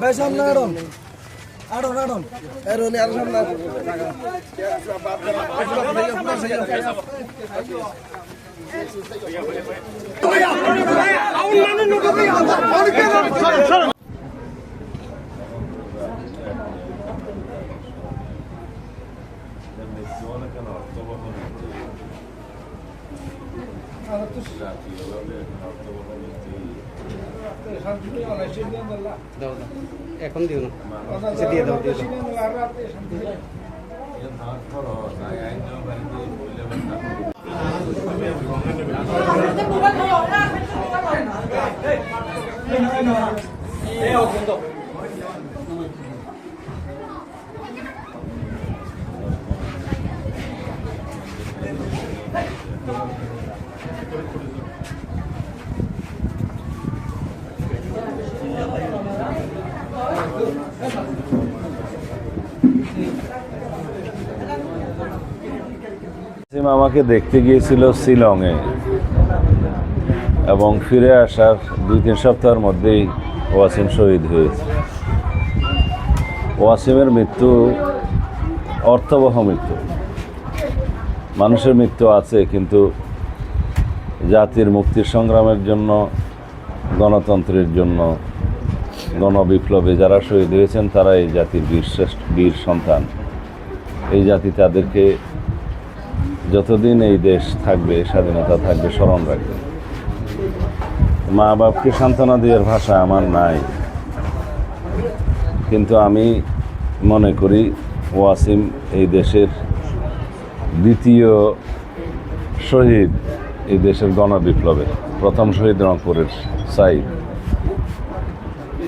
ভাই সামনে আড়ন আড়ন আড়ন এরোনি আর সামনে দাও দাও এখন দিও না আচ্ছা দিয়ে দাও দিয়ে দাও আমাকে দেখতে গিয়েছিল শিলংয়ে এবং ফিরে আসার দুই তিন সপ্তাহের মধ্যেই ওয়াসিম শহীদ হয়েছে। ওয়াসিমের মৃত্যু অর্থবহ মৃত্যু। মানুষের মৃত্যু আছে, কিন্তু জাতির মুক্তির সংগ্রামের জন্য, গণতন্ত্রের জন্য, গণবিপ্লবে যারা শহীদ হয়েছেন তারা এই জাতির বীর শ্রেষ্ঠ, বীর সন্তান। এই জাতি তাদেরকে যতদিন এই দেশ থাকবে, স্বাধীনতা থাকবে, স্মরণ রাখবে। মা বাপকে সান্ত্বনা দেওয়ার ভাষা আমার নাই। কিন্তু আমি মনে করি ওয়াসিম এই দেশের দ্বিতীয় শহীদ এই দেশের গণবিপ্লবে, প্রথম শহীদ রংপুরের সাইদ।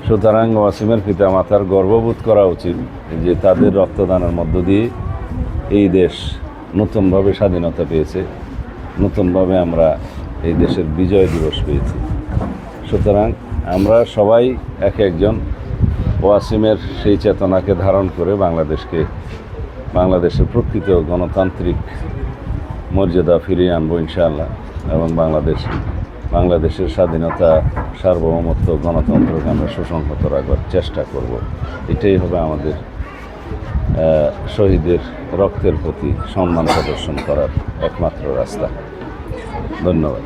সুতরাং ওয়াসিমের পিতা মাতার গর্ববোধ করা উচিত যে তাদের রক্তদানের মধ্য দিয়ে এই দেশ নতুনভাবে স্বাধীনতা পেয়েছে, নতুনভাবে আমরা এই দেশের বিজয় দিবস পেয়েছি। সুতরাং আমরা সবাই এক একজন ওয়াসিমের সেই চেতনাকে ধারণ করে বাংলাদেশকে বাংলাদেশের প্রকৃত গণতান্ত্রিক মর্যাদা ফিরিয়ে আনব ইনশাআল্লাহ, এবং বাংলাদেশ, বাংলাদেশের স্বাধীনতা, সার্বভৌমত্ব, গণতন্ত্রকে আমরা সুসংহত রাখবার চেষ্টা করব। এটাই হবে আমাদের শহীদের রক্তের প্রতি সম্মান প্রদর্শন করার একমাত্র রাস্তা। ধন্যবাদ।